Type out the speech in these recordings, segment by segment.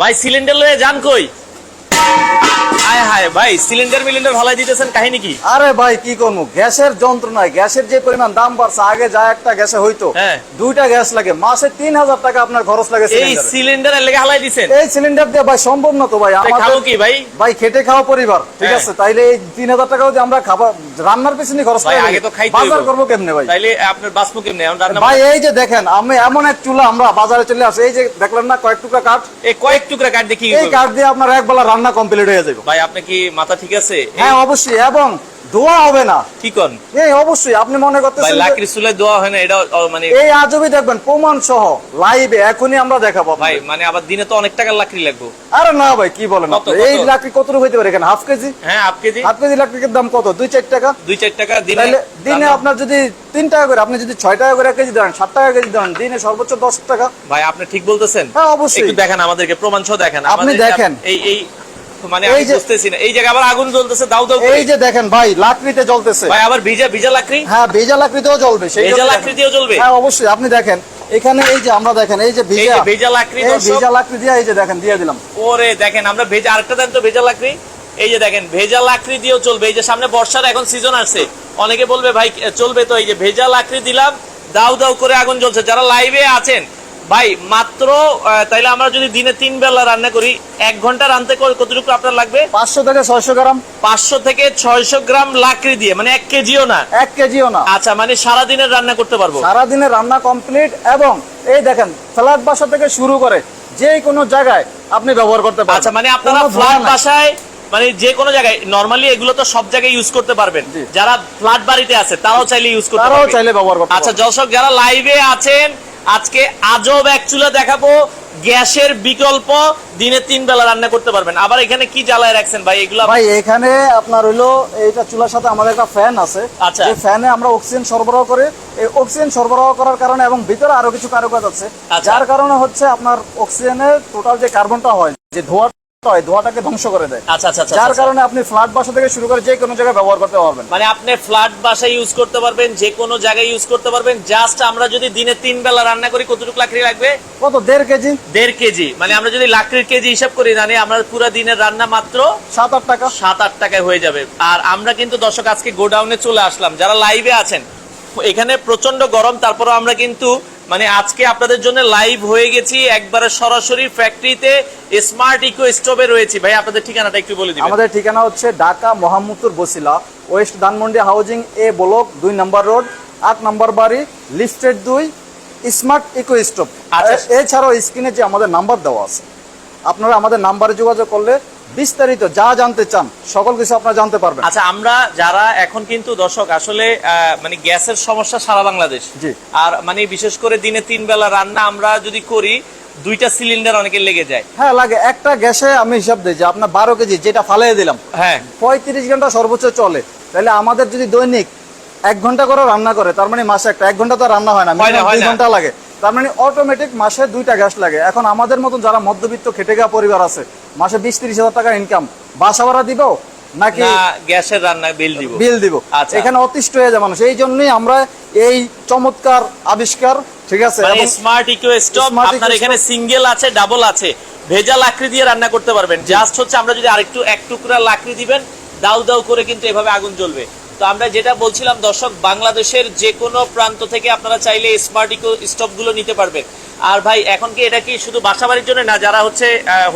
ভাই সিলিন্ডার লয়ে যান কই? হায় হায় ভাই সিলিন্ডার মিলিন্ডার ভালাই দিতেছেন কাহিনী কি? আরে ভাই কি করব? গ্যাসের যন্ত্রণায় গ্যাসের যে পরিমাণ দাম বাড়ছে আগে যা একটা গ্যাসে হইতো হ্যাঁ। দুইটা গ্যাস লাগে। মাসে তিন হাজার টাকা আপনার খরচ লাগে এই সিলিন্ডারে। সিলিন্ডারের লেগে হালাই দিছেন? এই সিলিন্ডার দিয়ে ভাই সম্ভব না তো ভাই। খাব কি ভাই? ভাই খেটে খাওয়া পরিবার ঠিক হ্যাঁ। আছে? তাইলে এই তিন হাজার টাকা যদি আমরা খাবার রান্নার পেছনে খরচ ভাই, আগে তো খাইতে বাজার করব কেমনে ভাই? তাইলে আপনার বাসমু কেমনে? ভাই এই যে দেখেন আমি এমন এক চুলা আমরা বাজারে চলে আসি। এই যে দেখলেন না কয়েক টুকরা কাঠ? এই কয়েক টুকরা কাট দেখি এই কাঠ দিয়ে আপনার এক বেলা রান্না কমপ্লিট হয়ে যাবে ভাই আপনি কি মাথা ঠিক আছে? হ্যাঁ অবশ্যই এবং ধোয়া হবে না। কি কন? এই অবশ্যই আপনি মনে করতেছেন যে- লাকড়ি চুলায় দেওয়া হয় না এটা মানে এই আজবই দেখবেন প্রমাণ সহ লাইভে এখনই আমরা দেখাবো ভাই মানে আবার দিনে তো অনেক টাকার লাকড়ি লাগবে। আরে না ভাই কি বলেন? এই লাকড়ি কত রূপ হইতে পারে এখানে? Half KG? হ্যাঁ আপ কেজি। হাফ কেজি লাকড়ির দাম কত? দুই চার টাকা? দুই চার টাকা দিনে দিনে আপনার যদি তিন টাকা করে আপনি যদি ছয় টাকা করে কেজি দেন সাত টাকা কেজি দেন দিনে সর্বোচ্চ দশ টাকা। ভাই আপনি ঠিক বলতেছেন? হ্যাঁ অবশ্যই। একটু দেখেন আমাদেরকে প্রমাণ সহ দেখেন। আপনি দেখেন। এই এই মানে আমি বুঝতেছি না। এই জায়গায় আবার আগুন জ্বলতেছে দাও দাও এই যে দেখেন ভাই লাকড়িতে জ্বলতেছে। ভাই আবার ভিজা ভিজা লাকড়ি? হ্যাঁ ভেজা লাকড়িতেও জ্বলবে সেই ভেজা জন্য লাকড়ি দেখেন। দিয়েও জ্বলবে? হ্যাঁ অবশ্যই আপনি দেখেন। এখানে এই যে আমরা দেখেন এই যে এই ভেজা ভেজা লাকড়ি এই দর্শক ভেজা লাকড়ি দিয়ে এই যে দেখেন দিয়ে দিলাম। ওরে দেখেন আমরা ভেজা আরেকটা দেন তো ভেজা লাকড়ি। এই যে দেখেন ভেজা লাকড়ি দিয়েও চলবে। এই যে সামনে বর্ষার এখন সিজন আসছে। অনেকে বলবে ভাই চলবে তো। এই যে ভেজা লাকড়ি দিলাম দাউ দাউ করে আগুন জ্বলছে। যারা লাইভে আছেন ভাই মাত্র তাইলে আমরা যদি দিনে তিন বেলা রান্না করি এক ঘণ্টা রান্নতে কতটুকু আপনার লাগবে? পাঁচশো থেকে ছয়শো গ্রাম। পাঁচশো থেকে ছয়শো গ্রাম লাকড়ি দিয়ে মানে এক কেজিও না? এক কেজিও না। আচ্ছা মানে সারা দিনের রান্না করতে পারব? সারাদিনে রান্না কমপ্লিট এবং এই দেখেন ফ্ল্যাট বাসা থেকে শুরু করে যে কোনো জায়গায় আপনি ব্যবহার করতে পারেন আচ্ছা মানে আপনারা ফ্ল্যাট বাসায় মানে যে কোনো জায়গায় নরমালি এগুলো তো সব জায়গায় ইউজ করতে পারবেন। যারা ফ্ল্যাট বাড়িতে আছে তারাও চাইলে ইউজ করতে তারাও চাইলে ব্যবহার করতে আচ্ছা। দর্শক যারা লাইভে আছেন আজকে আজব এক চুলা দেখাবো। গ্যাসের বিকল্প দিনে তিন বেলা রান্না করতে পারবেন। আবার এখানে কি জ্বালায় রাখছেন ভাই? এগুলো ভাই এখানে আপনার হইল এইটা চুলার সাথে আমাদের একটা ফ্যান আছে। আচ্ছা। এই ফ্যানে আমরা অক্সিজেন সরবরাহ করে। এই অক্সিজেন সরবরাহ করার কারণে এবং ভিতরে আরও কিছু কারুকাজ আছে। আচ্ছা। যার কারণে হচ্ছে আপনার অক্সিজেনের টোটাল যে কার্বনটা হয় যে ধোঁয়াটা হয় ধোঁয়াটাকে ধ্বংস করে দেয়। আচ্ছা আচ্ছা আচ্ছা যার আচ্ছা। কারণে আপনি ফ্ল্যাট বাসা থেকে শুরু করে যে কোনো জায়গায় ব্যবহার করতে পারবেন। মানে আপনি ফ্ল্যাট বাসায় ইউজ করতে পারবেন যে কোনো জায়গায় ইউজ করতে পারবেন। জাস্ট আমরা যদি দিনে তিন বেলা রান্না করি কতটুকু লাকড়ি লাগবে? কত? দেড় কেজি? দেড় কেজি। মানে আমরা যদি লাকড়ির কেজি হিসাব করি জানি আমরা পুরো দিনের রান্না মাত্র সাত আট টাকা। সাত আট টাকায় হয়ে যাবে। আর আমরা কিন্তু দর্শক আজকে গোডাউনে চলে আসলাম। যারা লাইভে আছেন এখানে প্রচণ্ড গরম তারপরে আমরা কিন্তু মানে আজকে আপনাদের জন্য লাইভ হয়ে গেছি একবারে সরাসরি ফ্যাক্টরিতে স্মার্ট ইকো স্টোভে রয়েছি। ভাই আপনাদের ঠিকানাটা একটু বলে দিবেন। আমাদের ঠিকানা হচ্ছে Dhaka Mohammadpur Basila west Dhanmondi housing A block দুই নম্বর রোড আট নম্বর বাড়ি লিস্টেড দুই স্মার্ট ইকো স্টোভ আচ্ছা। এছাড়াও স্ক্রিনে যে আমাদের নাম্বার দেওয়া আছে। আপনারা আমাদের নাম্বারে যোগাযোগ করলে বিস্তারিত যা জানতে চান সকল কিছু আপনারা জানতে পারবেন। আচ্ছা আমরা যারা এখন কিন্তু দর্শক আসলে মানে গ্যাসের সমস্যা সারা বাংলাদেশ। জি। আর মানে বিশেষ করে দিনে তিন বেলা রান্না আমরা যদি করি দুইটা সিলিন্ডার অনেকে লেগে যায়। হ্যাঁ লাগে। একটা গ্যাসে আমি হিসাব দিই যে আপনার বারো কেজি যেটা ফালিয়ে দিলাম হ্যাঁ। পঁয়ত্রিশ ঘণ্টা সর্বোচ্চ চলে। তাহলে আমাদের যদি দৈনিক এক ঘণ্টা করে রান্না করে তার মানে মাসে একটা এক ঘণ্টা তো রান্না হয় না দুই ঘণ্টা লাগে। তার মানে অটোমেটিক মাসে দুইটা গ্যাস লাগে। এখন আমাদের মতন যারা মধ্যবিত্ত খেটে গা পরিবার আছে মাসে বিশ ত্রিশ হাজার টাকা ইনকাম বাসা ভাড়া দিব নাকি গ্যাসের রান্না বিল দিব। বিল দিব। আচ্ছা। এখানে অতিষ্ঠ হয়ে যায় মানুষ। এই জন্যই আমরা এই চমৎকার আবিষ্কার ঠিক আছে? স্মার্ট ইকো Smart আপনার এখানে সিঙ্গেল আছে ডাবল আছে। ভেজা লাকড়ি দিয়ে রান্না করতে পারবেন। জাস্ট হচ্ছে আমরা যদি আরেকটু এক টুকরা লাকড়ি দিবেন দাউ দাউ করে কিন্তু এভাবে আগুন জ্বলবে। তো আমরা যেটা বলছিলাম দর্শক বাংলাদেশের যে কোনো প্রান্ত থেকে আপনারা চাইলে স্মার্ট ইকো স্টোভগুলো নিতে পারবেন। আর ভাই এখন কি এটা কি শুধু বাসা বাড়ির জন্য না যারা হচ্ছে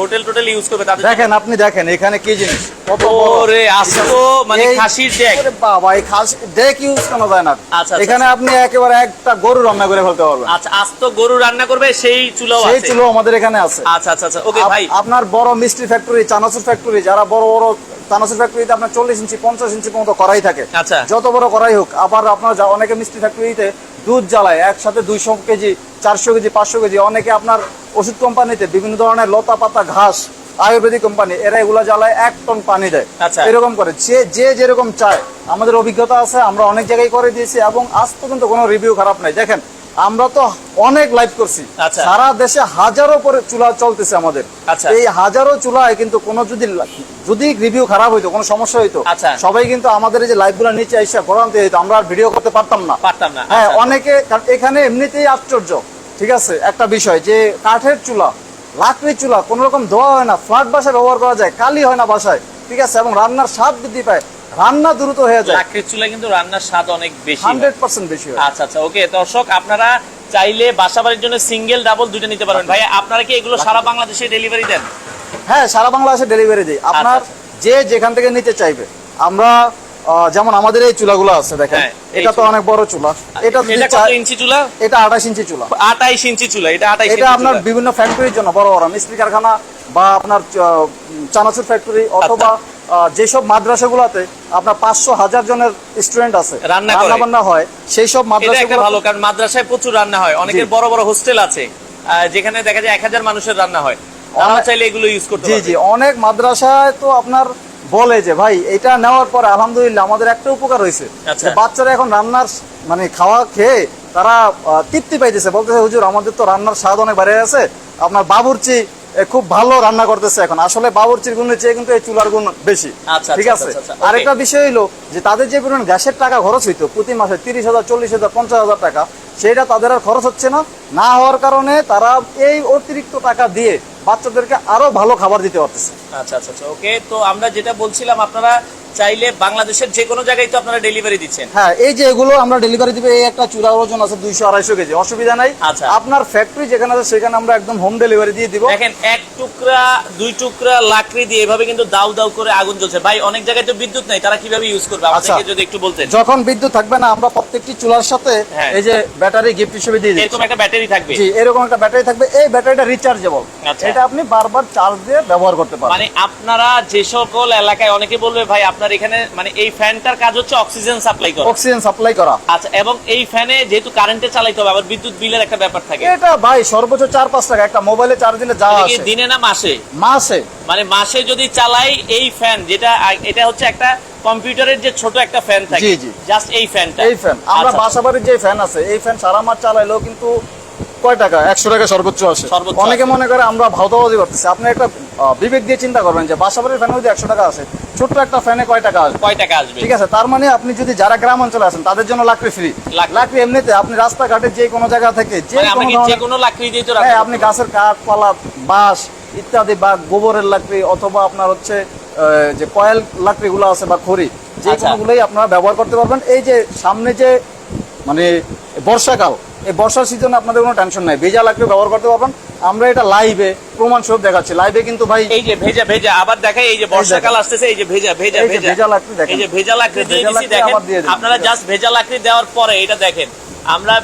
হোটেল টোটেল ইউজ করবে তাদের দেখেন আপনি দেখেন এখানে কি জিনিস? কত। ওরে আস্ত মানে খাসির ডেক বাবা এই খাস ডেক ইউজ করা যায় না। আচ্ছা, আচ্ছা, এখানে আপনি একেবারে একটা গরু রান্না করে ফেলতে পারবেন। আচ্ছা আস্ত গরু রান্না করবে সেই চুলাও সেই আছে। চুলো আমাদের এখানে আছে। আচ্ছা আচ্ছা আচ্ছা ওকে ভাই। আপনার বড় মিষ্টি ফ্যাক্টরি চানাচুর ফ্যাক্টরি যারা বড় বড় চানাচুর ফ্যাক্টরিতে আপনার চল্লিশ ইঞ্চি পঞ্চাশ ইঞ্চি পর্যন্ত করাই থাকে। আচ্ছা। যত বড় করাই হোক আবার আপনার অনেকে মিষ্টি ফ্যাক্টরিতে দুধ জ্বালায় একসাথে দুইশো কেজি চারশো কেজি পাঁচশো কেজি। অনেকে আপনার ওষুধ কোম্পানিতে বিভিন্ন ধরনের লতা পাতা ঘাস আয়ুর্বেদিক কোম্পানি এরা এগুলা জ্বালায় এক টন পানি দেয়। আচ্ছা। এরকম করে। যে যে যেরকম চায় আমাদের অভিজ্ঞতা আছে আমরা অনেক জায়গায় করে দিয়েছি এবং আজ পর্যন্ত কোনো রিভিউ খারাপ নাই। দেখেন আমরা তো অনেক লাইভ করছি আচ্ছা। সারা দেশে হাজারো করে চুলা চলতেছে আমাদের আচ্ছা। এই হাজারো চুলায় কিন্তু কোনো যদি যদি রিভিউ খারাপ হইতো কোনো সমস্যা হইতো আচ্ছা। সবাই কিন্তু আমাদের এই যে লাইভগুলো নিচে এসে ভরান্তি হইতো আমরা আর ভিডিও করতে পারতাম না পারতাম না হ্যাঁ। অনেকে এখানে এমনিতেই আশ্চর্য ঠিক আছে একটা বিষয় যে কাঠের চুলা লাকড়ির চুলা কোনো রকম ধোয়া হয় না ফ্ল্যাট বাসায় ব্যবহার করা যায় কালি হয় না বাসায় ঠিক আছে এবং রান্নার স্বাদ বৃদ্ধি পায় রান্না দ্রুত হয়ে যায়। লাকড়ির চুলা কিন্তু রান্নার স্বাদ অনেক বেশি হয়। হান্ড্রেড পার্সেন্ট বেশি হয়। আচ্ছা আচ্ছা ওকে দর্শক আপনারা চাইলে বাসা বাড়ির জন্য সিঙ্গেল ডাবল দুইটা নিতে পারবেন। ভাই আপনারা কি এগুলো সারা বাংলাদেশে ডেলিভারি দেন? হ্যাঁ সারা বাংলাদেশে ডেলিভারি দিই। আপনার আচ্ছা, যে যেখান থেকে নিতে চাইবে। আমরা যেমন আমাদের এই চুলাগুলো আছে দেখেন। হ্যাঁ, এটা তো অনেক বড় চুলা। এটা কত ইঞ্চি চুলা? এটা আঠাশ ইঞ্চি চুলা। আঠাইশ ইঞ্চি চুলা এটা আঠাইশ এটা আপনার বিভিন্ন ফ্যাক্টরির জন্য বড় বড়। মিস্ত্রি কারখানা বা আপনার চানাচুর ফ্যাক্টরি অথবা আচ্ছা। যেসব মাদ্রাসাগুলোতে আপনার পাঁচশো হাজার জনের স্টুডেন্ট আছে রান্না বান্না হয় সেই সব মাদ্রাসাগুলো ভালো কারণ মাদ্রাসায় প্রচুর রান্না হয়। অনেকের বড় বড় হোস্টেল আছে যেখানে দেখা যায় এক হাজার মানুষের রান্না হয়। অনেক- চাইলে এগুলো ইউজ করতে জি জি অনেক মাদ্রাসায় তো আপনার বলে যে ভাই এটা নেওয়ার পরে আলহামদুলিল্লাহ আমাদের একটা উপকার হয়েছে। আচ্ছা। বাচ্চারা এখন রান্নার মানে খাওয়া খেয়ে তারা তৃপ্তি পাইতেছে। বলতেছে হুজুর আমাদের তো রান্নার স্বাদ অনেক বেড়ে গেছে। আপনার বাবুর্চি খুব ভালো রান্না করতেছে এখন। আসলে বাবরচির গুণের চেয়ে কিন্তু এই চুলার গুণ বেশি। আচ্ছা, ঠিক আচ্ছা, আছে? আচ্ছা, আরেকটা বিষয় হলো যে তাদের যে পরিমাণ গ্যাসের টাকা খরচ হইতো প্রতি মাসে তিরিশ হাজার চল্লিশ হাজার পঞ্চাশ হাজার টাকা সেটা তাদের আর খরচ হচ্ছে না। না হওয়ার কারণে তারা এই অতিরিক্ত টাকা দিয়ে বাচ্চাদেরকে আরও ভালো খাবার দিতে পারতেছে। আচ্ছা আচ্ছা আচ্ছা ওকে তো আমরা যেটা বলছিলাম আপনারা চাইলে বাংলাদেশের যে কোনো জায়গায় তো আপনারা ডেলিভারি দিচ্ছেন। হ্যাঁ এই যে এগুলো আমরা ডেলিভারি দিবে এই একটা চূড়ার ওজন আছে দুইশো আড়াইশো কেজি। অসুবিধা নাই। আচ্ছা। আপনার ফ্যাক্টরি যেখানে আছে সেখানে আমরা একদম হোম ডেলিভারি দিয়ে দিব। দেখেন এক টুকরা দুই টুকরা লাকড়ি দিয়ে এভাবে কিন্তু দাউ দাউ করে আগুন জ্বলছে। ভাই অনেক জায়গায় তো বিদ্যুৎ নাই তারা কীভাবে ইউজ করবে? আচ্ছা। যদি একটু বলতেন। যখন বিদ্যুৎ থাকবে না আমরা প্রত্যেকটি চুলার সাথে হ্যাঁ। এই যে ব্যাটারি গিফট হিসেবে দিয়ে দিচ্ছি। এরকম একটা ব্যাটারি থাকবে। জি এরকম একটা ব্যাটারি থাকবে। এই ব্যাটারিটা রিচার্জেবল আচ্ছা। এটা আপনি বারবার চার্জ দিয়ে ব্যবহার করতে পারবেন। মানে আপনারা যে সকল এলাকায় অনেকে বলবে ভাই আপনার এখানে মানে এই ফ্যানটার কাজ হচ্ছে অক্সিজেন সাপ্লাই করা। অক্সিজেন সাপ্লাই করা। আচ্ছা এবং এই ফ্যানে যেহেতু কারেন্টে চালাইতে হবে আবার বিদ্যুৎ বিলের একটা ব্যাপার থাকে। এটা ভাই সর্বোচ্চ চার পাঁচ টাকা একটা মোবাইলে চার্জ দিলে যা আসে। দিনে না মাসে? মাসে। মানে মাসে যদি চালাই এই ফ্যান যেটা এটা হচ্ছে একটা কম্পিউটারের যে ছোট একটা ফ্যান থাকে। জাস্ট এই ফ্যানটা। এই ফ্যান। আমরা আচ্ছা। বাসা বাড়ির যে ফ্যান আছে এই ফ্যান সারা মাস চালাইলেও কিন্তু কয় টাকা? একশো টাকা সর্বোচ্চ আসে। অনেকে মনে করে আমরা ভাওতাবাজি করতেছি। আপনি একটা বিবেক দিয়ে চিন্তা করবেন যে বাসা বাড়ির ফ্যানে যদি একশো টাকা আসে। ছোট্ট একটা ফ্যানে কয় টাকা আসবে? কয় টাকা আসবে? ঠিক আছে তার মানে আপনি যদি যারা গ্রাম অঞ্চলে আছেন তাদের জন্য লাকড়ি ফ্রি লাকড়ি। এমনিতে আপনি রাস্তাঘাটে যে কোনো জায়গা থেকে যে মানে কোনো লাকড়ি দিয়ে হ্যাঁ আপনি গাছের কাঠ পালা বাঁশ ইত্যাদি বা গোবরের লাকড়ি অথবা আপনার হচ্ছে যে কয়েল লাকড়িগুলো আছে বা খড়ি যে আচ্ছা। কোনোগুলোই আপনারা ব্যবহার করতে পারবেন। এই যে সামনে যে মানে বর্ষাকাল এই বর্ষার সিজনে আপনাদের কোনো টেনশন নাই। ভেজা লাকড়ি ব্যবহার করতে পারবেন। আমরা এটা লাইভে প্রমাণ স্বরূপ দেখাচ্ছি। লাইভে কিন্তু ভাই এই যে ভেজা ভেজা আবার দেখাই এই যে বর্ষাকাল আসতেছে এই যে ভেজা ভেজা ভেজা। ভেজা লাকড়ি দেখেন। এই যে ভেজা লাকড়ি দিয়ে দিছি দেখেন। আপনারা জাস্ট ভেজা লাকড়ি দেওয়ার পরে এটা দেখেন। আমরা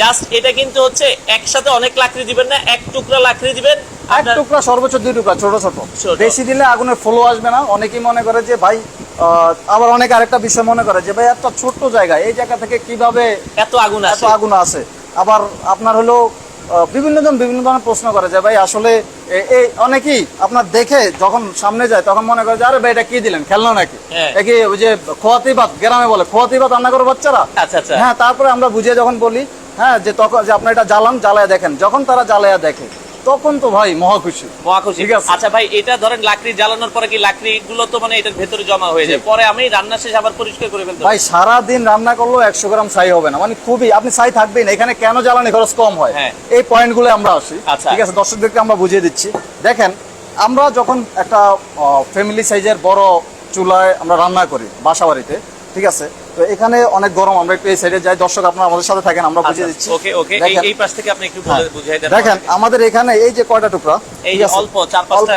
জাস্ট এটা কিন্তু হচ্ছে একসাথে অনেক লাকড়ি দিবেন না এক টুকরা লাকড়ি দিবেন। এক টুকরা সর্বোচ্চ দুই টুকরা ছোট ছোট। বেশি দিলে আগুনের ফলো আসবে না। অনেকেই মনে করে যে ভাই আবার অনেক আরেকটা বিষয় মনে করে যে ভাই একটা ছোট্ট জায়গা এই জায়গা থেকে কীভাবে এত আগুন এত আগুন আছে আবার আপনার হলো বিভিন্ন জন বিভিন্ন ধরনের প্রশ্ন করে যে ভাই আসলে এই অনেকেই আপনার দেখে যখন সামনে যায় তখন মনে করে যে আরে ভাই এটা কি দিলেন খেলনা নাকি? হ্যাঁ। এ কি ওই যে খোয়াতি ভাত গ্রামে বলে খোয়াতি ভাত রান্না করে বাচ্চারা? আচ্ছা আচ্ছা। হ্যাঁ তারপরে আমরা বুঝিয়ে যখন বলি হ্যাঁ যে তখন যে আপনার এটা জ্বালান জ্বালায় দেখেন। যখন তারা জ্বালায়া দেখে তখন তো ভাই মহা খুশি। মহাখুশি ঠিক আছে। আচ্ছা ভাই এটা ধরেন লাকড়ি জ্বালানোর পরে কি লাকড়ি গুলো তো মানে এটার ভেতরে জমা হয়ে যায়? পরে আমি রান্না শেষ আবার পরিষ্কার করে ফেলতে ভাই সারা দিন রান্না করলেও একশো গ্রাম ছাই হবে না। মানে খুবই আপনি ছাই থাকবেন এখানে কেন জ্বালানি খরচ কম হয়? হ্যাঁ। এই পয়েন্টগুলো আমরা আসি। আচ্ছা। ঠিক আছে? দর্শকদেরকে আমরা বুঝিয়ে দিচ্ছি। দেখেন আমরা যখন একটা ফ্যামিলি সাইজের বড় চুলায় আমরা রান্না করি বাসা বাড়িতে ঠিক আছে? তো এখানে অনেক গরম আমরা একটু এই সাইডে যাই। দর্শক আপনারা আমাদের সাথে থাকেন আমরা বুঝিয়ে দিচ্ছি। ওকে ওকে এই পাশ থেকে আপনি একটু বুঝিয়ে দেন। দেখেন আমাদের এখানে এই যে কয়টা টুকরা? এই? অল্প চার পাঁচটা।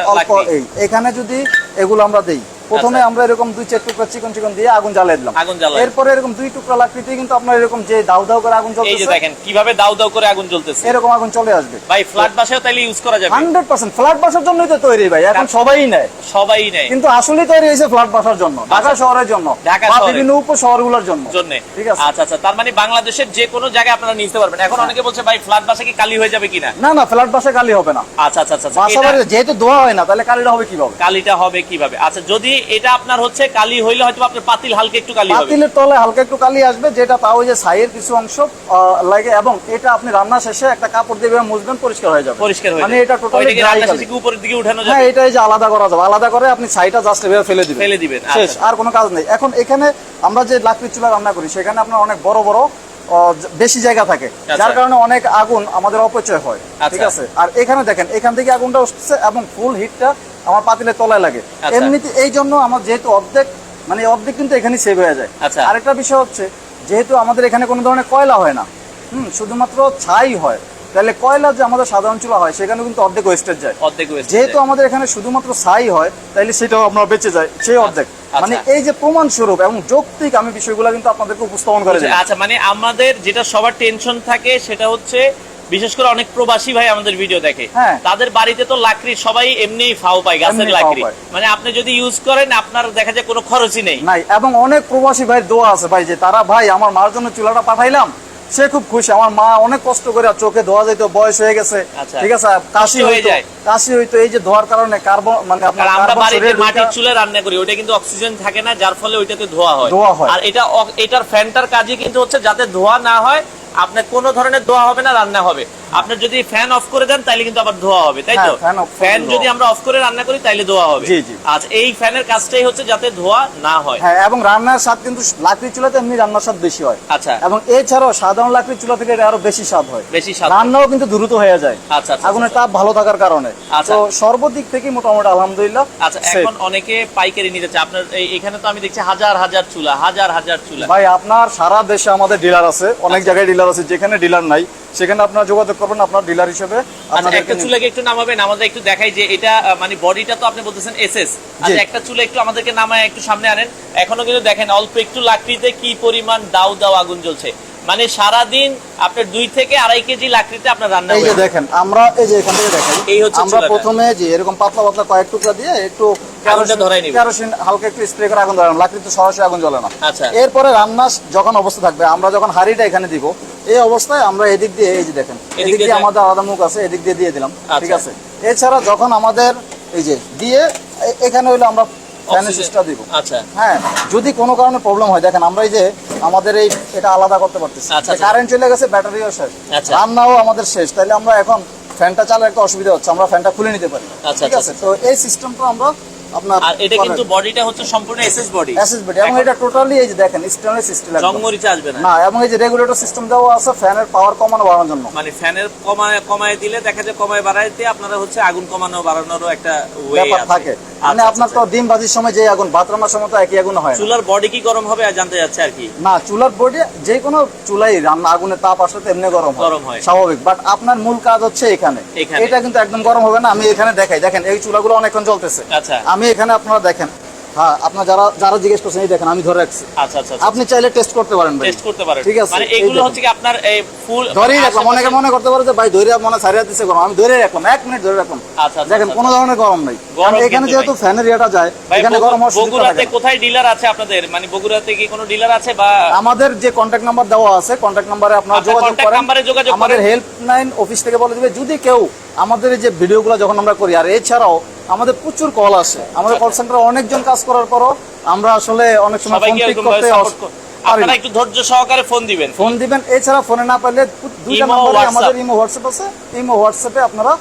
এই। এখানে যদি এগুলো আমরা দেই প্রথমে আচ্ছা। আমরা এরকম দুই চার টুকরা চিকন চিকন দিয়ে আগুন জ্বালিয়ে দিলাম। আগুন জ্বালাই। এরপরে এরকম দুই টুকরা লাকড়িতে কিন্তু আপনার এরকম যে দাউ দাউ করে আগুন এই যে দেখেন কীভাবে দাউ দাউ করে আগুন জ্বলতেছে। এরকম আগুন চলে আসবে। ভাই ফ্ল্যাট বাসায়ও তাইলে ইউজ করা যাবে। Hundred percent. ফ্ল্যাট বাসার জন্যই তো তৈরি ভাই এখন সবাই নেয়। সবাই নেয়। কিন্তু আসলে তৈরি হয়েছে ফ্ল্যাট বাসার জন্য ঢাকা শহরের জন্য ঢাকা বা শহরে। বিভিন্ন উপশহরগুলোর জন্য। জন্য। ঠিক আছে? আচ্ছা আচ্ছা তার মানে বাংলাদেশের যে কোনো জায়গায় আপনারা নিতে পারবেন। এখন অনেকে বলছে ভাই ফ্ল্যাট বাসা কি কালি হয়ে যাবে কিনা? না না ফ্ল্যাট বাসা কালি হবে না। আচ্ছা আচ্ছা আচ্ছা বাসা এটা- যেহেতু দোয়া হয় না তাহলে কালিটা হবে কীভাবে? কালিটা হবে কীভাবে? আচ্ছা যদি এটা আপনার হচ্ছে কালি হইলে হয়তো আপনার পাতিল হালকা একটু কালি পাতিলের তলে হালকা একটু কালি আসবে যেটা তাও যে ছাইয়ের কিছু অংশ লাগে এবং এটা আপনি রান্না শেষে একটা কাপড় দিয়ে মুছবেন পরিষ্কার হয়ে যাবে। পরিষ্কার হয়ে মানে এটা টোটালি রান্না শেষে কি উপরের দিকে উঠানো হ্যাঁ যাবে এটাই যে আলাদা করা যাবে। আলাদা করে আপনি ছাইটা জাস্ট এভাবে ফেলে দিবেন। ফেলে দিবেন শেষ আচ্ছা। আর কোনো কাজ নেই। এখন এখানে আমরা যে লাকড়ির চুলা রান্না করি সেখানে আপনার অনেক বড় বড় বেশি জায়গা থাকে আচ্ছা। যার কারণে অনেক আগুন আমাদের অপচয় হয় ঠিক আচ্ছা। আছে? আর এখানে দেখেন এখান থেকে আগুনটা উঠছে এবং ফুল হিটটা আমার পাতিলের তলায় লাগে আচ্ছা। এমনিতে এই জন্য আমার যেহেতু অর্ধেক মানে অর্ধেক কিন্তু এখানে সেভ হয়ে যায় আচ্ছা। আরেকটা বিষয় হচ্ছে যেহেতু আমাদের এখানে কোনো ধরনের কয়লা হয় না হুম শুধুমাত্র ছাই হয় তাহলে কয়লা যে আমাদের সাধারণ চুলা হয় সেখানে কিন্তু অর্ধেক ওয়েস্টেজ যায় অর্ধেক যেহেতু আমাদের এখানে শুধুমাত্র ছাই হয় তাইলে সেটাও আপনার বেঁচে যায় সেই অর্ধেক আচ্ছা। মানে এই যে প্রমাণ স্বরূপ এবং যৌক্তিক আমি বিষয়গুলো কিন্তু আপনাদেরকে উপস্থাপন করে আচ্ছা মানে আমাদের যেটা সবার টেনশন থাকে সেটা হচ্ছে বিশেষ করে অনেক প্রবাসী ভাই আমাদের ভিডিও দেখে হ্যাঁ। তাদের বাড়িতে তো লাকড়ি সবাই এমনিই ফাও পায় গাছের লাকড়ি মানে আপনি যদি ইউজ করেন আপনার দেখা যায় কোনো খরচই নেই নাই এবং অনেক প্রবাসী ভাই দোয়া আছে ভাই যে তারা ভাই আমার মার জন্য চুলাটা পাঠাইলাম সে খুব খুশি আমার মা অনেক কষ্ট করে আর চোখে ধোয়া যাইতো বয়স হয়ে গেছে আচ্ছা। ঠিক আছে কাশি হয়ে হইতো যায়। কাশি হইতো এই যে ধোয়ার কারণে কার্বন মানে আপনার আমরা বাড়িতে মাটির চুলে রান্না করি ওটা কিন্তু অক্সিজেন থাকে না যার ফলে ওইটাতে ধোয়া হয় ধোঁয়া হয়। আর এটা এটার ফ্যানটার কাজই কিন্তু হচ্ছে যাতে ধোয়া না হয় আপনার কোনো ধরনের দোয়া হবে না রান্না হবে। আপনার যদি ফ্যান অফ করে দেন তাইলে কিন্তু আবার ধোয়া হবে তাই তো? ফ্যান যদি আমরা অফ করে রান্না করি তাইলে ধোয়া হবে। জি, জি। আচ্ছা এই ফ্যানের কাজটাই হচ্ছে যাতে ধোয়া না হয়। হ্যাঁ এবং রান্নার স্বাদ কিন্তু লাকড়ি চুলাতে এমনি রান্নার স্বাদ বেশি হয়। আচ্ছা। এবং এছাড়াও সাধারণ লাকড়ি চুলা থেকে আরও বেশি স্বাদ হয়। বেশি স্বাদ রান্নাও কিন্তু দ্রুত হয়ে যায়। আচ্ছা আচ্ছা আগুনের তাপ ভালো থাকার কারণে। আচ্ছা। তো সর্বদিক থেকে মোটামুটি আলহামদুলিল্লাহ আচ্ছা এখন অনেকে পাইকারি নিতে চায়। আপনার এই- এখানে তো আমি দেখছি হাজার হাজার চুলা হাজার হাজার চুলা। ভাই আপনার সারা দেশে আমাদের ডিলার আছে। অনেক জায়গায় ডিলার আছে যেখানে ডিলার নাই। সেখানে আপনারা যোগাযোগ করবেন আপনার ডিলার হিসেবে। আচ্ছা একটা চুলাকে একটু নামাবেন আমাদের একটু দেখাই যে এটা মানে বডিটা তো আপনি বলতেছেন এসএস আচ্ছা একটা চুলা একটু আমাদেরকে নামায় একটু সামনে আনেন। এখনও কিন্তু দেখেন অল্প একটু লাকড়িতে কি পরিমাণ দাউ দাউ আগুন জ্বলছে। মানে সারা দিন আপনার দুই থেকে আড়াই কেজি লাকড়িতে আপনার রান্না এই যে দেখেন আমরা এই যে এখান থেকে দেখেন এই হচ্ছে আমরা প্রথমে যে এরকম পাতলা পাতলা কয়েক টুকরা দিয়ে একটু। কেরোসিন হালকা একটু স্প্রে করে আগুন ধরানো লাকড়ি তো সরাসরি আগুন জ্বলে না। আচ্ছা। এরপরে রান্না যখন অবস্থা থাকবে আমরা যখন হাঁড়িটা এখানে দিব এই অবস্থায় আমরা এদিক দিয়ে এই যে দেখেন এদিক দিয়ে আমাদের আলাদা মুখ আছে এদিক দিয়ে দিয়ে দিলাম ঠিক আচ্ছা। আছে? এছাড়া যখন আমাদের এই যে দিয়ে এখানে হইল আমরা দিব। আচ্ছা। হ্যাঁ যদি কোনো কারণে প্রবলেম হয় দেখেন আমরা এই যে আমাদের এই এটা আলাদা করতে পারতেছি। আচ্ছা, আচ্ছা। কারেন্ট চলে গেছে ব্যাটারিও শেষ। রান্নাও আমাদের শেষ। তাহলে আমরা এখন ফ্যানটা চালার একটা অসুবিধা হচ্ছে আমরা ফ্যানটা খুলে নিতে পারি। ঠিক আছে? তো এই সিস্টেমটা আমরা আপনার আর এটা কিন্তু বডিটা হচ্ছে সম্পূর্ণ এসএস বডি এসএসবিডি এবং এটা টোটালি এই যে দেখেন স্টেনলেস স্টিল জং মরিচা আসবে না। না এবং এই যে রেগুলেটর সিস্টেম দেওয়া আছে ফ্যানের পাওয়ার কমানো বাড়ানোর জন্য। মানে ফ্যানের কমায় কমায় দিলে দেখা যায় কমায় বাড়াইতে আপনারা হচ্ছে আগুন কমানো বাড়ানোরও একটা ওয়ে থাকে। আচ্ছা, মানে আচ্ছা, আপনার তো ডিম বাজির সময় যে আগুন ভাত রান্নার সময় তো একই আগুন হয় চুলার বডি কি গরম হবে জানতে যাচ্ছে আর কি? না চুলার বডি যে কোনো চুলাই রান্না আগুনের তাপ আসলে তো এমনি গরম গরম হয়। স্বাভাবিক। বাট আপনার মূল কাজ হচ্ছে এখানে। এটা কিন্তু একদম গরম হবে না আমি এখানে দেখাই। দেখেন এই চুলাগুলো অনেকক্ষণ চলতেছে আচ্ছা। আমি এখানে আপনারা দেখেন। হ্যাঁ আপনার যারা যারা জিজ্ঞেস করছেন এই দেখেন আমি ধরে রাখছি। আচ্ছা আচ্ছা আচ্ছা। আপনি চাইলে টেস্ট করতে পারেন ভাই। টেস্ট করতে পারেন। ঠিক আছে, মানে এগুলো হচ্ছে কি আপনার এই ফুল ধরেই রাখলাম অনেকে মনে করতে পারে যে ভাই ধরে মনে সারিয়া দিচ্ছে গরম। আমি ধরে রাখলাম এক মিনিট ধরে রাখলাম। আচ্ছা, আচ্ছা, দেখেন আচ্ছা, কোনো ধরনের গরম নেই। কারণ এখানে যেহেতু ফ্যানের ইয়েটা যায় এখানে গরম সুযোগ বগুড়াতে কোথায় ডিলার আছে আপনাদের? মানে বগুড়াতে কি কোনো ডিলার আছে বা আমাদের যে কন্ট্যাক্ট নাম্বার দেওয়া আছে কন্ট্যাক্ট নাম্বারে আপনারা আপনার যোগাযোগ করেন। আমাদের হেল্পলাইন অফিস থেকে বলে দিবে যদি কেউ আমাদের এই যে ভিডিওগুলো যখন আমরা করি আর এছাড়াও আমাদের প্রচুর কল আসে। আমাদের কল সেন্টারে অনেকজন কাজ করার পরও আমরা আসলে অনেক সময় ফোন পিক করতে আপনারা একটু ধৈর্য সহকারে ফোন দিবেন। ফোন দিবেন। এছাড়া ফোনে না পারলে দুইটা নম্বরে আমাদের ইমো হোয়াটসঅ্যাপ আছে। ইমো হোয়াটসঅ্যাপে আপনারা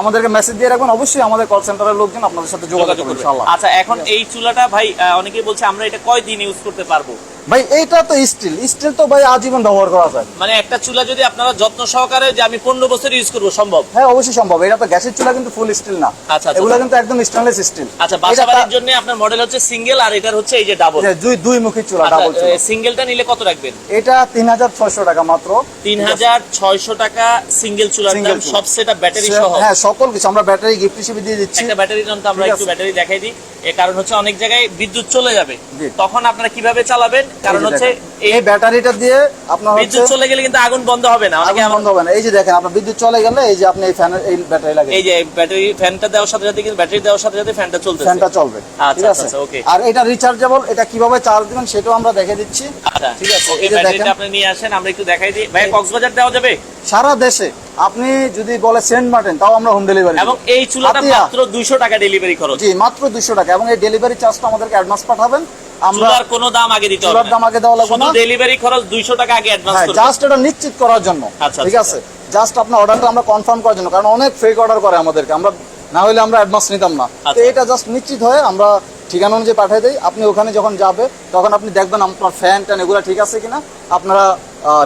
আমাদেরকে মেসেজ দিয়ে রাখবেন। অবশ্যই আমাদের কল সেন্টারের লোকজন আপনাদের সাথে যোগাযোগ করবে ইনশাআল্লাহ। আচ্ছা এখন এই চুলাটা ভাই অনেকেই বলছে আমরা এটা কয় দিন ইউজ করতে পারব? ভাই এইটা তো স্টিল স্টিল তো ভাই আজীবন ব্যবহার করা যায়। মানে একটা চুলা যদি আপনারা যত্ন সহকারে যে আমি পনেরো বছর ইউজ করব সম্ভব? হ্যাঁ অবশ্যই সম্ভব। এটা তো গ্যাসের চুলা কিন্তু ফুল স্টিল না। আচ্ছা, আচ্ছা, এগুলো আচ্ছা। কিন্তু একদম স্টেনলেস স্টিল আচ্ছা বাসা বাড়ির জন্য আপনার মডেল হচ্ছে সিঙ্গেল আর এটার হচ্ছে এই যে ডাবল দুই দুই মুখী চুলা আচ্ছা, ডাবল চুলা। সিঙ্গেলটা নিলে কত রাখবেন? এটা তিন হাজার ছয়শো টাকা মাত্র। তিন হাজার ছয়শো টাকা সিঙ্গেল চুলার দাম। সব সেটা ব্যাটারি সহ। হ্যাঁ সকল কিছু। আমরা ব্যাটারি গিফট হিসেবে দিয়ে দিচ্ছি। একটা ব্যাটারি যন্ত্র আমরা একটু ব্যাটারি দেখাই দিই। এর কারণ হচ্ছে অনেক জায়গায় বিদ্যুৎ চলে যাবে। তখন আপনারা কীভাবে চালাবেন? কারণ হচ্ছে এই ব্যাটারিটা দিয়ে আপনার বিদ্যুৎ চলে গেলে কিন্তু আগুন বন্ধ হবে না। আগুন বন্ধ হবে না। এই যে দেখেন আপনার বিদ্যুৎ চলে গেলে এই যে আপনি এই ফ্যানের এই ব্যাটারি লাগে এই যে ব্যাটারি ফ্যানটা দেওয়ার সাথে সাথে কিন্তু ব্যাটারি দেওয়ার সাথে সাথে ফ্যানটা চলতেছে। ফ্যানটা চলবে। আচ্ছা, ঠিক আছে? আচ্ছা, okay. আর এটা রিচার্জেবল এটা কীভাবে চার্জ দিবেন সেটাও আমরা দেখে দিচ্ছি। আচ্ছা ঠিক আছে, এই ব্যাটারিটা আপনি নিয়ে আসেন আমরা একটু দেখাই দিই। ভাই কক্সবাজার দেওয়া যাবে? সারা দেশে আপনি যদি বলে সেন্ট মার্টিন তাও আমরা হোম ডেলিভারি এবং এই চুলাটা মাত্র দুইশো টাকা ডেলিভারি খরচ। জি মাত্র দুশো টাকা। এবং এই ডেলিভারি চার্জটা আমাদেরকে অ্যাডভান্স পাঠাবেন। আমরা চুলার কোনো দাম আগে দিতে হবে চুলার দাম আগে দেওয়া লাগবে শুধু না। ডেলিভারি খরচ দুইশো টাকা আগে অ্যাডভান্স করবেন জাস্ট এটা নিশ্চিত করার জন্য। আচ্ছা, ঠিক আচ্ছা। আছে জাস্ট আপনার অর্ডারটা আমরা কনফার্ম করার জন্য কারণ অনেক ফেক অর্ডার করে আমাদেরকে। আমরা না হলে আমরা অ্যাডভান্স নিতাম না। তো আচ্ছা। এটা জাস্ট নিশ্চিত হয়ে আমরা ঠিকানা অনুযায়ী পাঠিয়ে দিই। আপনি ওখানে যখন যাবে তখন আপনি দেখবেন আপনার ফ্যান ট্যান এগুলো ঠিক আছে কিনা। আপনারা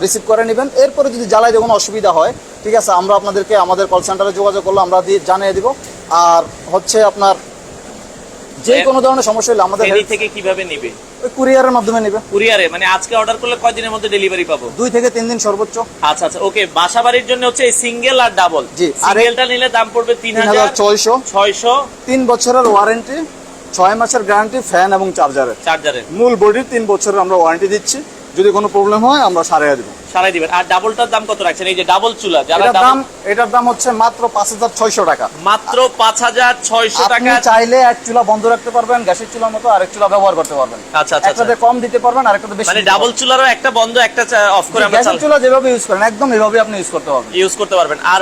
রিসিভ করে নেবেন। এরপরে যদি জ্বালাইতে কোনো অসুবিধা হয় ঠিক আছে আমরা আপনাদেরকে আমাদের কল সেন্টারে যোগাযোগ করলে আমরা দিয়ে জানিয়ে দিব। আর হচ্ছে আপনার যে কোনো ধরনের সমস্যা হলে আমাদের ফেনী থেকে কীভাবে নিবে? কুরিয়ারের মাধ্যমে নেবে। কুরিয়ারে মানে আজকে অর্ডার করলে কয়দিনের মধ্যে ডেলিভারি পাবো? দুই থেকে তিন দিন সর্বোচ্চ। আচ্ছা আচ্ছা ওকে বাসা বাড়ির জন্য হচ্ছে সিঙ্গেল আর ডাবল জি, সিঙ্গেলটা নিলে দাম পড়বে তিন হাজার ছয়শো। ছয়শো। তিন বছরের ওয়ারেন্টি ছয় মাসের গ্যারান্টি ফ্যান এবং চার্জারের চার্জারের মূল বডির তিন বছরের আমরা ওয়ারেন্টি দিচ্ছি। যদি কোনো প্রবলেম হয় আমরা সারিয়ে দেবো। সারাই দিবেন। আর ডাবলটার দাম কত রাখছেন? এই যে ডাবল চুলা যারা দাম এটার দাম হচ্ছে মাত্র পাঁচ হাজার ছয়শো টাকা। মাত্র পাঁচ হাজার ছয়শো আপনি টাকা। চাইলে এক চুলা বন্ধ রাখতে পারবেন গ্যাসের চুলার মতো আরেক চুলা ব্যবহার করতে পারবেন। আচ্ছা আচ্ছা একটাতে কম দিতে পারবেন আরেকটাতে বেশি মানে ডাবল চুলারও একটা বন্ধ একটা অফ করে আমরা গ্যাসের চুলা যেভাবে ইউজ করেন একদম এভাবে আপনি ইউজ করতে পারবেন। ইউজ করতে পারবেন। আর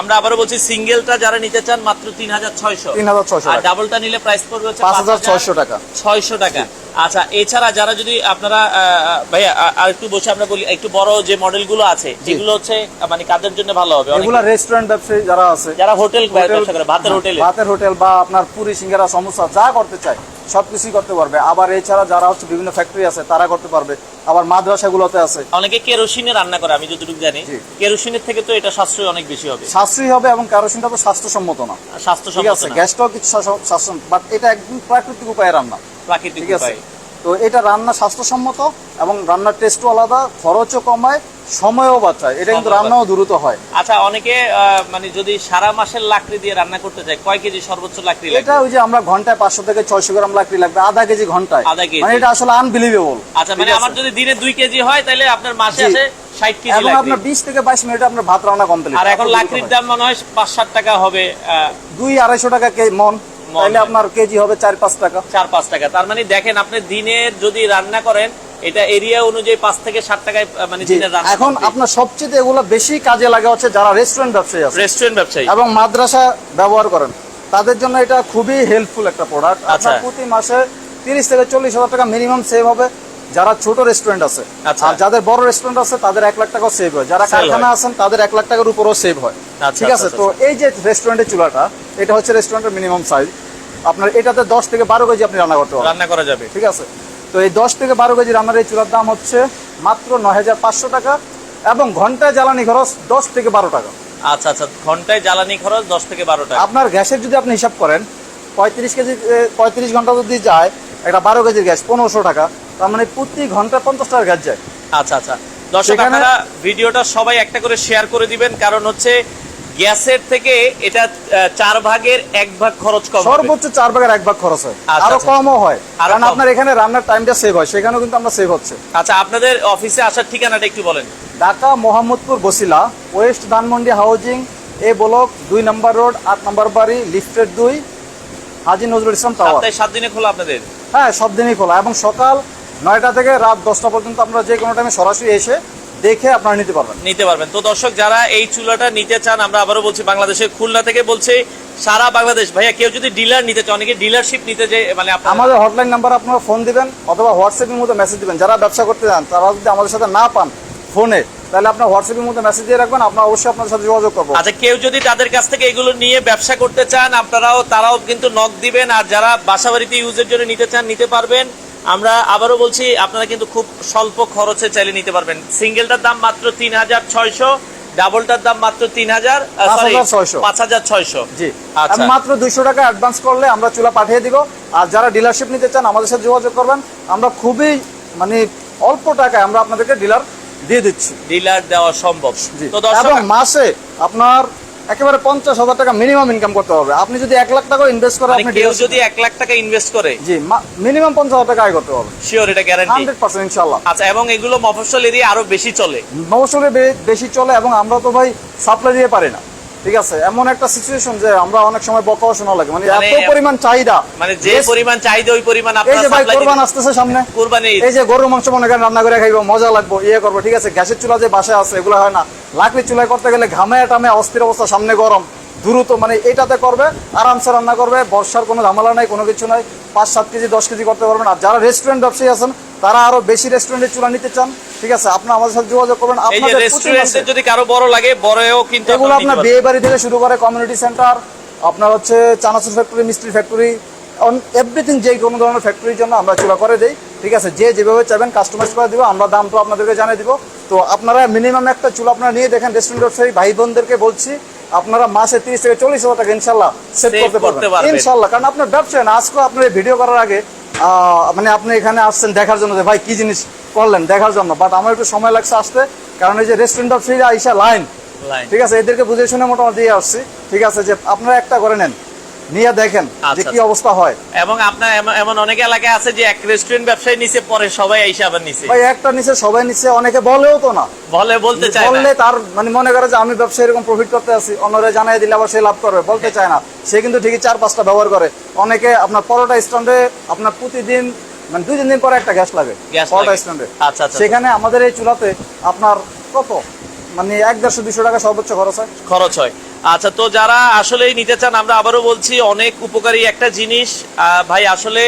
আমরা আবারও বলছি সিঙ্গেলটা যারা নিতে চান মাত্র তিন হাজার ছয়শো। তিন হাজার ছয়শো আর ডাবলটা নিলে প্রাইস পড়বে হচ্ছে পাঁচ হাজার ছয়শো টাকা। ছয়শো টাকা। আচ্ছা এছাড়া যারা যদি আপনারা ভাইয়া আর একটু বসে আমরা বলি একটু বড় যে মডেলগুলো আছে যেগুলো হচ্ছে মানে কাদের জন্য ভালো হবে? এগুলা রেস্টুরেন্ট ব্যবসায়ী যারা আছে যারা হোটেল ব্যবসা করে ভাতের হ্যাঁ, হোটেলে। ভাতের হোটেল বা আপনার পুরি সিঙ্গারা সমোসা যা করতে চায় সবকিছুই করতে পারবে। আবার এছাড়া যারা হচ্ছে বিভিন্ন ফ্যাক্টরি আছে তারা করতে পারবে। আবার মাদ্রাসাগুলোতে আছে। অনেকে কেরোসিনে রান্না করে আমি যতটুকু জানি। কেরোসিনের থেকে তো এটা সাশ্রয় অনেক বেশি হবে। সাশ্রয়ী হবে এবং কেরোসিনটা তো স্বাস্থ্যসম্মত না। ঠিক স্বাস্থ্যসম্মত আছে গ্যাসটাও কিছু স্বাস্থ্য বাট এটা একদম প্রাকৃতিক উপায়ে রান্না। প্রাকৃতিক ঠিক আছে। তো এটা রান্না স্বাস্থ্যসম্মত এবং রান্নার টেস্টও আলাদা খরচও কমায় সময়ও বাঁচায়। এটা কিন্তু রান্নাও দ্রুত হয়। আচ্ছা অনেকে মানে যদি সারা মাসের লাকড়ি দিয়ে রান্না করতে চায় কয় কেজি সর্বোচ্চ লাকড়ি এটা ওই যে আমরা ঘন্টায় পাঁচশো থেকে ছয়শো গ্রাম লাকড়ি লাগবে আধা কেজি ঘন্টায়। আধা কেজি। মানে এটা আসলে আনবিলিভেবল আচ্ছা মানে আমার যদি দিনে দুই কেজি হয় তাহলে আপনার মাসে আসে ষাট কেজি আপনার বিশ থেকে বাইশ মিনিটে আপনার ভাত রান্না কমপ্লিট আর এখন লাকড়ির দাম মনে হয় পাঁচ সাত টাকা হবে দুই আড়াইশো টাকা কে মন। তাহলে আপনার কেজি হবে চার পাঁচ টাকা। চার পাঁচ টাকা। তার মানে দেখেন আপনি দিনে যদি রান্না করেন এটা এরিয়া অনুযায়ী পাঁচ থেকে সাত টাকায় মানে দিনের রান্না এখন আপনার সবচেয়ে এগুলো বেশি কাজে লাগে হচ্ছে যারা রেস্টুরেন্ট ব্যবসায়ী আছে। রেস্টুরেন্ট ব্যবসায়ী। এবং মাদ্রাসা ব্যবহার করেন। তাদের জন্য এটা খুবই হেল্পফুল একটা প্রোডাক্ট আচ্ছা। প্রতি মাসে তিরিশ থেকে চল্লিশ হাজার টাকা মিনিমাম সেভ হবে যারা ছোট রেস্টুরেন্ট আছে। আচ্ছা। আর যাদের বড় রেস্টুরেন্ট আছে তাদের এক লাখ টাকাও সেভ হয়। যারা কারখানা আছেন তাদের এক লাখ টাকার উপরও সেভ হয়। আচ্ছা, ঠিক আছে? আচ্ছা, তো এই যে রেস্টুরেন্টের চুলাটা এটা হচ্ছে রেস্টুরেন্টের মিনিমাম সাইজ আপনার এটাতে দশ থেকে বারো কেজি আপনি রান্না করতে পারবেন। রান্না করা যাবে। ঠিক আছে? তো এই দশ থেকে বারো কেজি রান্নার এই চুলার দাম হচ্ছে মাত্র নয় হাজার পাঁচশো টাকা এবং ঘন্টায় জ্বালানি খরচ দশ থেকে বারো টাকা। আচ্ছা আচ্ছা ঘন্টায় জ্বালানি খরচ দশ থেকে বারো টাকা। আপনার গ্যাসের যদি আপনি হিসাব করেন পঁয়ত্রিশ কেজি পঁয়ত্রিশ ঘণ্টা যদি যায় একটা বারো কেজির গ্যাস পনেরোশো টাকা তার মানে প্রতি ঘণ্টা পঞ্চাশ টাকার গ্যাস যায়। আচ্ছা আচ্ছা। দর্শক আপনারা ভিডিওটা সবাই একটা করে শেয়ার করে দিবেন কারণ হচ্ছে গ্যাসের থেকে এটা চার ভাগের এক ভাগ খরচ কম সর্বোচ্চ চার ভাগের এক ভাগ খরচ হয়। আচ্ছা, আরও আচ্ছা। কমও হয়। কারণ আপনার এখানে রান্নার টাইমটা সেভ হয় সেখানেও কিন্তু আমরা সেভ হচ্ছে। আচ্ছা আপনাদের অফিসে আসার ঠিকানাটা একটু বলেন। Dhaka Mohammadpur Basila west Dhanmondi housing A block দুই নম্বর রোড আট নম্বর বাড়ি লিফটেড দুই হাজি নজরুল ইসলাম টাওয়ার। সাত দিনে খোলা আপনাদের? হ্যাঁ সব দিনই খোলা। এবং সকাল নয়টা থেকে রাত দশটা পর্যন্ত আমরা যে কোনো টাইমে সরাসরি এসে দেখে আপনারা নিতে পারবেন। নিতে পারবেন। তো দর্শক যারা এই চুলাটা নিতে চান আমরা আবারও বলছি বাংলাদেশের খুলনা থেকে বলছি সারা বাংলাদেশ। ভাইয়া কেউ যদি ডিলার নিতে চান অনেকে ডিলারশিপ নিতে যে মানে আমাদের হটলাইন নাম্বার আপনারা ফোন দিবেন অথবা হোয়াটসঅ্যাপের মধ্যে মেসেজ দিবেন। যারা ব্যবসা করতে চান তারা যদি আমাদের সাথে না পান ফোনে তাহলে আপনার হোয়াটসঅ্যাপের মধ্যে মেসেজ দিয়ে রাখবেন। আমরা অবশ্যই আপনার সাথে যোগাযোগ করব। আচ্ছা কেউ যদি তাদের কাছ থেকে এগুলো নিয়ে ব্যবসা করতে চান আপনারাও তারাও কিন্তু নক দিবেন। আর যারা বাসা বাড়িতে ইউজের জন্য নিতে চান নিতে পারবেন। আমরা আবারও বলছি আপনারা কিন্তু খুব স্বল্প খরচে চাইলে নিতে পারবেন। সিঙ্গেলটার দাম মাত্র তিন হাজার ছয়শো ডাবলটার দাম মাত্র তিন হাজার সরি 5,600 পাঁচ হাজার ছয়শো। জি। আচ্ছা। মাত্র দুইশো টাকা অ্যাডভান্স করলে আমরা চুলা পাঠিয়ে দিব। আর যারা ডিলারশিপ নিতে চান আমাদের সাথে যোগাযোগ করবেন। আমরা খুবই মানে অল্প টাকায় আমরা আপনাদেরকে ডিলার দিয়ে দিচ্ছি। ডিলার দেওয়া সম্ভব। তো দর্শক মাসে আপনার একেবারে পঞ্চাশ হাজার টাকা মিনিমাম ইনকাম করতে হবে। আপনি যদি এক লাখ টাকা ইনভেস্ট করেন মানে আপনি কেউ যদি এক লাখ টাকা ইনভেস্ট করে জি মিনিমাম পঞ্চাশ হাজার টাকা আয় করতে হবে। শিওর এটা গ্যারান্টি হান্ড্রেড পার্সেন্ট ইনশাল্লাহ আচ্ছা এবং এগুলো মফস্বল এরিয়া আরও বেশি চলে? মফস্বলে বেশি চলে এবং আমরা তো ভাই সাপ্লাই দিয়ে পারি না। ঠিক আছে? এমন একটা সিচুয়েশন যে আমরা অনেক সময় বকাও শোনা লাগে। মানে মানে- এত পরিমাণ চাহিদা। মানে যে পরিমাণ চাহিদা ওই পরিমাণ এই আপনারা যে ভাই সাপ্লাই কোরবান আসতেছে সামনে। কোরবানি এই যে গরুর মাংস মনে করেন রান্না করে খাইবো মজা লাগবো ইয়ে করব ঠিক আছে? গ্যাসের চুলা যে বাসায় আছে এগুলো হয় না। লাকড়ির চুলায় করতে গেলে ঘামে টামে অস্থির অবস্থা সামনে গরম। দ্রুত মানে এটাতে করবে আরামসে রান্না করবে বর্ষার কোনো ঝামেলা নাই কোনো কিছু নাই। পাঁচ সাত কেজি দশ কেজি করতে পারবেন। আর যারা রেস্টুরেন্ট ব্যবসায়ী আছেন তারা আরও বেশি রেস্টুরেন্টের চুলা নিতে চান ঠিক আছে? আপনার আমাদের সাথে যোগাযোগ করবেন। আপনাদের রেস্টুরেন্টে যদি কারও বড় লাগে বড়ও কিন্তু এগুলো আপনারা বিয়ে বাড়ি থেকে শুরু করে কমিউনিটি সেন্টার আপনার হচ্ছে চানাচুর ফ্যাক্টরি মিস্ত্রি ফ্যাক্টরি এভরিথিং যে কোনো ধরনের ফ্যাক্টরির জন্য আমরা চূড়া করে দিই ঠিক আছে? যে যেভাবে চাইবেন কাস্টমাইজ করে দিব আমরা দাম তো আপনাদেরকে জানিয়ে দিব। তো আপনারা মিনিমাম একটা চুলা আপনারা নিয়ে দেখেন রেস্টুরেন্ট ব্যবসায়ী ভাই বোনদেরকে বলছি আপনারা মাসে তিরিশ থেকে চল্লিশ হাজার টাকা ইনশাল্লাহ সেভ করতে পারবেন। ইনশাল্লাহ কারণ আপনার ব্যবসা না আজকে আপনার ভিডিও করার আগে মানে আপনি এখানে আসছেন দেখার জন্য যে ভাই কি জিনিস করলেন দেখার জন্য? বাট আমার একটু সময় লাগছে আসতে কারণ এই যে রেস্টুরেন্ট ফ্রি আইসা লাইন লাইন ঠিক আছে এদেরকে বুঝে শুনে মোটামুটি দিয়ে আসছি। ঠিক আছে যে আপনারা একটা করে নেন। নিয়ে দেখেন যে আচ্ছা, কি আচ্ছা। অবস্থা হয়। এবং আপনার এমন- অনেক এলাকায় আছে যে এক রেস্টুরেন্ট ব্যবসায়ী নিচে পরে সবাই এসে আবার নিচে ভাই একটা নিচে সবাই নিচে অনেকে বলেও তো না। বলে বলতে চায় বললে তার মানে মনে করে যে আমি ব্যবসা এরকম প্রফিট করতে আছি অন্যরা জানাই দিলে আবার সে লাভ করবে বলতে চায় না। সে কিন্তু ঠিকই চার পাঁচটা ব্যবহার করে। অনেকে আপনার পরোটা স্ট্যান্ডে আপনার প্রতিদিন মানে দুই তিন দিন পরে একটা গ্যাস লাগে পরোটা স্ট্যান্ডে আচ্ছা সেখানে আমাদের এই চুলাতে আপনার কত? মানে এক দেড়শো দুশো টাকা সর্বোচ্চ খরচ হয়। খরচ হয়। আচ্ছা তো যারা আসলেই নিতে চান আমরা আবারও বলছি অনেক উপকারী একটা জিনিস। ভাই আসলে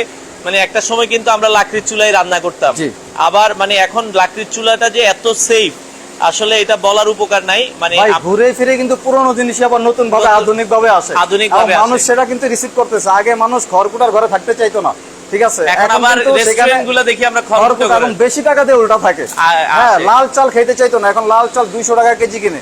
মানে একটা সময় কিন্তু আমরা লাকড়ির চুলায় রান্না করতাম। আবার মানে এখন লাকড়ির চুলাটা যে এত সেফ আসলে এটা বলার উপকার নাই। মানে ঘুরে ফিরে কিন্তু পুরোনো জিনিস আবার নতুন ভাবে আধুনিক ভাবে আসে। আধুনিক ভাবে মানুষ সেটা কিন্তু রিসিভ করতেছে। আগে মানুষ খড়কুটার ঘরে থাকতে চাইতো না। ঠিক আছে? এখন আবার কিন্তু সেখানে রেস্টুরেন্টগুলো দেখি আমরা খরচ এবং বেশি টাকা দিয়ে উল্টা থাকে। হ্যাঁ লাল চাল খেতে চাইতো না এখন লাল চাল দুইশো টাকা কেজি কিনে।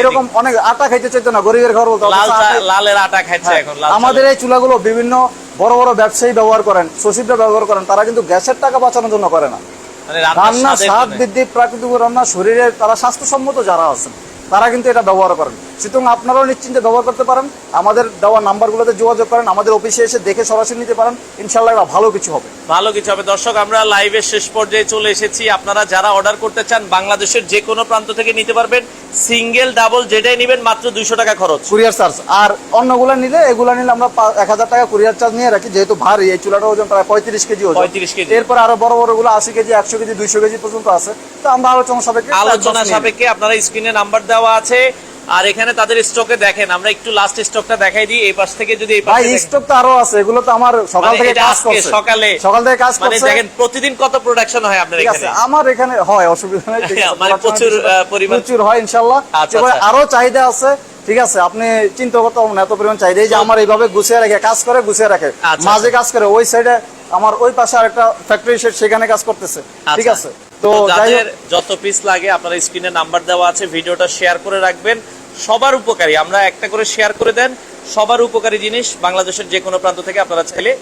এরকম অনেক আটা খাইতে চাইতো না গরিবের ঘর বলতো লাল লালের আটা খাচ্ছে হ্যাঁ, এখন আমাদের এই চুলাগুলো বিভিন্ন বড় বড় ব্যবসায়ী ব্যবহার করেন সচিবরা ব্যবহার করেন তারা কিন্তু গ্যাসের টাকা বাঁচানোর জন্য করে না। মানে রান্না স্বাদ বৃদ্ধি প্রাকৃতিক রান্না শরীরের তারা স্বাস্থ্যসম্মত যারা আছেন তারা কিন্তু এটা ব্যবহার করেন। সুতরাং আপনারাও নিশ্চিন্তে ব্যবহার করতে পারেন আমাদের দেওয়া নাম্বারগুলোতে যোগাযোগ করেন আমাদের অফিসে এসে দেখে সরাসরি নিতে পারেন ইনশাল্লাহ ভালো কিছু হবে। ভালো কিছু হবে। দর্শক আমরা লাইভের শেষ পর্যায়ে চলে এসেছি। আপনারা যারা অর্ডার করতে চান বাংলাদেশের যে কোনো প্রান্ত থেকে নিতে পারবেন। সিঙ্গেল ডাবল যেটাই নেবেন মাত্র দুইশো টাকা খরচ। Courier charge. আর অন্যগুলো নিলে এগুলো নিলে আমরা এক হাজার টাকা কুরিয়ার চার্জ নিয়ে রাখি যেহেতু ভারী এই চুলাটার ওজন প্রায় পঁয়ত্রিশ কেজি ওজন। 35 কেজি। এরপর আরও বড় বড়গুলো আশি কেজি একশো কেজি দুইশো কেজি পর্যন্ত আছে। তো আমরা আলোচনা সাপেক্ষে আলোচনা সাপেক্ষে আপনারা স্ক্রিনে নাম্বার দেওয়া আছে। আর এখানে তাদের স্টকে দেখেন আমরা একটু লাস্ট স্টকটা দেখাই দিই এই পাশ থেকে যদি এই ভাই পাশে। স্টক তো আরও আছে এগুলো তো আমার সকাল মানে থেকে কাজ করছে। সকালে। সকাল থেকে কাজ মানে দেখেন প্রতিদিন কত প্রোডাকশন হয় আপনার এখানে? আমার এখানে হয় অসুবিধা নেই মানে প্রচুর, পরিমাণ- প্রচুর হয় ইনশাল্লাহ আচ্ছা, আচ্ছা। আরও চাহিদা আছে ঠিক আছে। আপনি চিন্তা করতে পারবেন না, এত পরিমাণ চাহিদা। যে আমার এইভাবে গুছিয়ে রাখে কাজ করে গুছিয়ে রাখে আচ্ছা, মাঝে কাজ করে ওই সাইডে আমার ওই পাশে আরেকটা ফ্যাক্টরি সেখানে কাজ করতেছে ঠিক। আছে। তো যাদের যত পিস লাগে আপনারা স্ক্রিনে নাম্বার দেওয়া আছে ভিডিওটা শেয়ার করে রাখবেন। সবার উপকারী। আমরা একটা করে শেয়ার করে দেন সবার উপকারী জিনিস বাংলাদেশের যে কোনো প্রান্ত থেকে আপনারা চাইলে